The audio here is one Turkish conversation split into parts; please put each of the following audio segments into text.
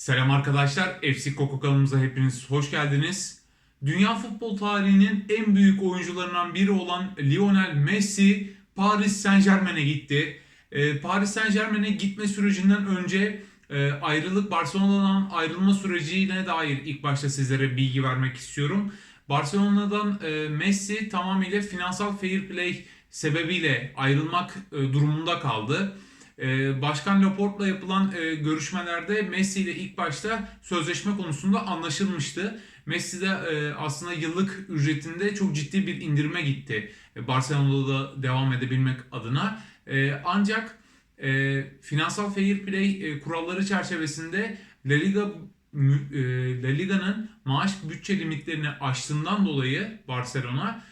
Selam arkadaşlar. FC Koko kanalımıza hepiniz hoş geldiniz. Dünya futbol tarihinin en büyük oyuncularından biri olan Lionel Messi Paris Saint Germain'e gitti. Ee, Paris Saint Germain'e gitme sürecinden önce e, ayrılık Barcelona'dan ayrılma sürecine dair ilk başta sizlere bilgi vermek istiyorum. Barcelona'dan e, Messi tamamıyla finansal fair play sebebiyle ayrılmak e, durumunda kaldı. Ee, Başkan Laporte'la yapılan e, görüşmelerde Messi ile ilk başta sözleşme konusunda anlaşılmıştı. Messi de e, aslında yıllık ücretinde çok ciddi bir indirime gitti. E, Barcelona'da da devam edebilmek adına. Ancak finansal fair play kuralları çerçevesinde La Liga La Liga'nın maaş bütçe limitlerini aştığından dolayı Barcelona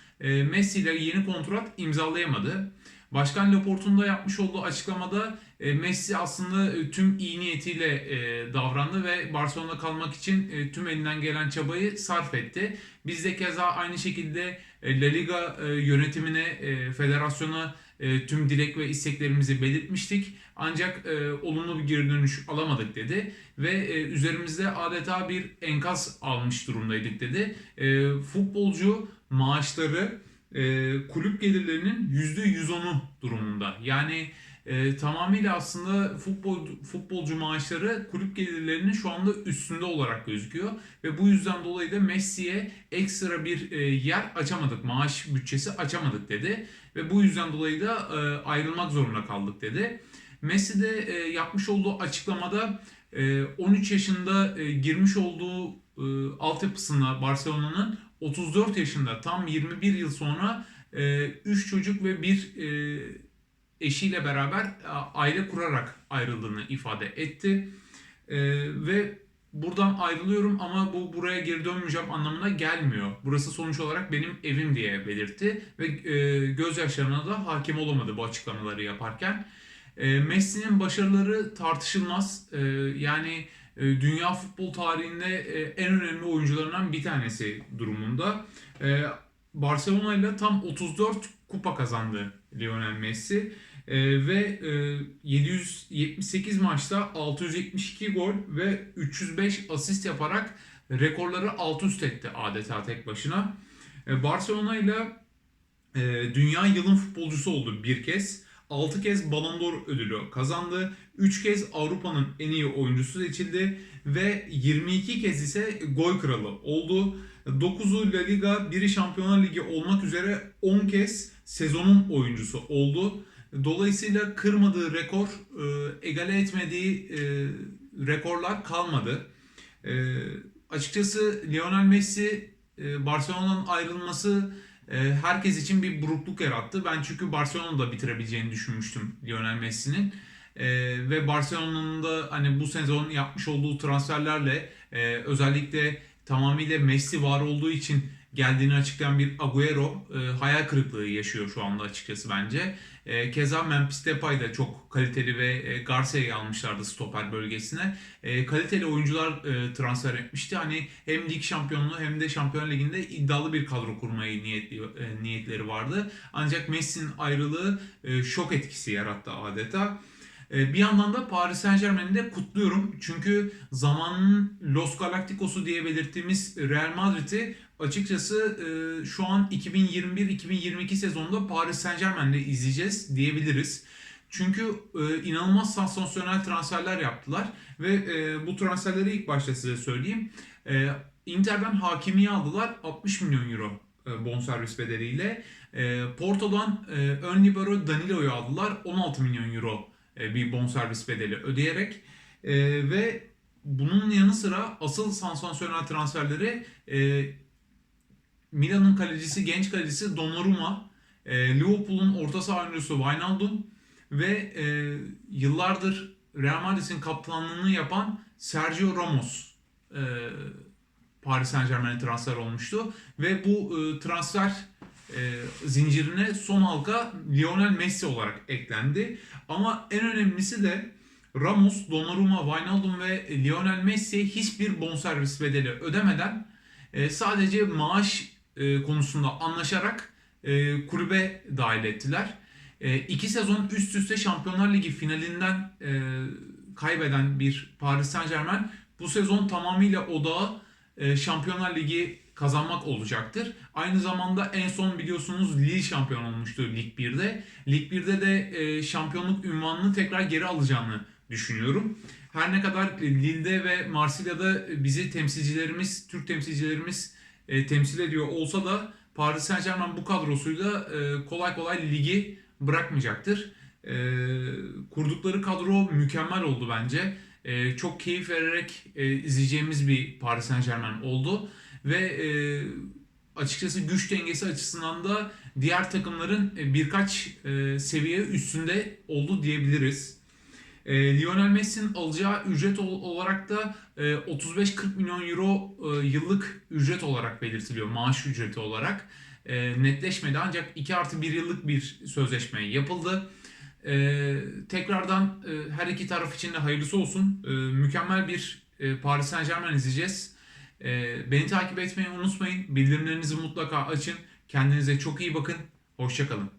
Messi ile yeni kontrat imzalayamadı. Başkan Laporte'un da yapmış olduğu açıklamada e, Messi aslında e, tüm iyi niyetiyle e, davrandı ve Barcelona'da kalmak için tüm elinden gelen çabayı sarf etti. Biz de keza aynı şekilde La Liga yönetimine, federasyona tüm dilek ve isteklerimizi belirtmiştik. Ancak e, olumlu bir geri dönüş alamadık dedi ve e, üzerimizde adeta bir enkaz almış durumdaydık dedi. E, futbolcu maaşları e, kulüp gelirlerinin %110'u durumunda. Yani e, tamamıyla aslında futbol futbolcu maaşları kulüp gelirlerinin şu anda üstünde olarak gözüküyor ve bu yüzden dolayı da Messi'ye ekstra bir e, yer açamadık, maaş bütçesi açamadık dedi ve bu yüzden dolayı da e, ayrılmak zorunda kaldık dedi. Messi de e, yapmış olduğu açıklamada e, 13 yaşında e, girmiş olduğu e, altyapısına Barcelona'nın 34 yaşında tam 21 yıl sonra 3 çocuk ve bir e, eşiyle beraber aile kurarak ayrıldığını ifade etti. E, ve buradan ayrılıyorum ama bu buraya geri dönmeyeceğim anlamına gelmiyor. Burası sonuç olarak benim evim diye belirtti ve e, gözyaşlarına da hakim olamadı bu açıklamaları yaparken. E, Messi'nin başarıları tartışılmaz. E, yani e, dünya futbol tarihinde e, en önemli oyuncularından bir tanesi durumunda. E, Barcelona ile tam 34 kupa kazandı Lionel Messi. E, ve e, 778 maçta 672 gol ve 305 asist yaparak rekorları alt üst etti adeta tek başına. E, Barcelona ile e, dünya yılın futbolcusu oldu bir kez. 6 kez Ballon d'Or ödülü kazandı. 3 kez Avrupa'nın en iyi oyuncusu seçildi ve 22 kez ise gol kralı oldu. 9'u La Liga, 1'i Şampiyonlar Ligi olmak üzere 10 kez sezonun oyuncusu oldu. Dolayısıyla kırmadığı rekor, e, egale etmediği e, rekorlar kalmadı. E, açıkçası Lionel Messi e, ayrılması herkes için bir burukluk yarattı. Ben çünkü Barcelona'da bitirebileceğini düşünmüştüm Lionel Messi'nin. E, ve Barcelona'nın da hani bu sezon yapmış olduğu transferlerle e, özellikle tamamıyla Messi var olduğu için geldiğini açıklayan bir Agüero e, hayal kırıklığı yaşıyor şu anda açıkçası bence. E, keza Memphis Depay da çok kaliteli ve e, Garcia'yı almışlardı stoper bölgesine. E, kaliteli oyuncular e, transfer etmişti. Hani hem lig şampiyonluğu hem de Şampiyonlar Ligi'nde iddialı bir kadro kurmayı niyetli, e, niyetleri vardı. Ancak Messi'nin ayrılığı e, şok etkisi yarattı adeta. E, Bir yandan da Paris Saint Germain'i de kutluyorum. Çünkü zamanın Los Galacticos'u diye belirttiğimiz Real Madrid'i açıkçası e, şu an 2021-2022 sezonunda Paris Saint Germain'de izleyeceğiz diyebiliriz. Çünkü e, inanılmaz sansasyonel transferler yaptılar ve e, bu transferleri ilk başta size söyleyeyim. E, Inter'den Hakimi'yi aldılar 60 milyon euro e, bonservis bedeliyle. E, Porto'dan e, ön libero Danilo'yu aldılar 16 milyon euro e, bir bonservis bedeli ödeyerek E, ve bunun yanı sıra asıl sansasyonel transferleri e, Milan'ın kalecisi, genç kalecisi Donnarumma, e, Liverpool'un orta saha oyuncusu Wijnaldum ve e, yıllardır Real Madrid'in kaptanlığını yapan Sergio Ramos e, Paris Saint Germain'e transfer olmuştu ve bu e, transfer e, zincirine son halka Lionel Messi olarak eklendi. Ama en önemlisi de Ramos, Donnarumma, Wijnaldum ve Lionel Messi'ye hiçbir bonservis bedeli ödemeden e, sadece maaş e, konusunda anlaşarak e, kulübe dahil ettiler. E, iki sezon üst üste Şampiyonlar Ligi finalinden e, kaybeden bir Paris Saint Germain Bu sezon tamamıyla odağı e, Şampiyonlar Ligi kazanmak olacaktır. Aynı zamanda en son biliyorsunuz Lille şampiyon olmuştu Lig 1'de. Lig 1'de de e, şampiyonluk ünvanını tekrar geri alacağını düşünüyorum. Her ne kadar Lille'de ve Marsilya'da bizi temsilcilerimiz, Türk temsilcilerimiz e, temsil ediyor olsa da Paris Saint Germain bu kadrosuyla e, kolay kolay ligi bırakmayacaktır. E, kurdukları kadro mükemmel oldu bence. E, çok keyif vererek e, izleyeceğimiz bir Paris Saint Germain oldu. Ve e, açıkçası güç dengesi açısından da diğer takımların e, birkaç e, seviye üstünde oldu diyebiliriz. E, Lionel Messi'nin alacağı ücret ol- olarak da e, 35-40 milyon euro e, yıllık ücret olarak belirtiliyor. Maaş ücreti olarak. E, netleşmedi ancak 2 artı 1 yıllık bir sözleşme yapıldı. E, tekrardan e, her iki taraf için de hayırlısı olsun. E, mükemmel bir e, Paris Saint Germain izleyeceğiz. E, beni takip etmeyi unutmayın. Bildirimlerinizi mutlaka açın. Kendinize çok iyi bakın. Hoşçakalın.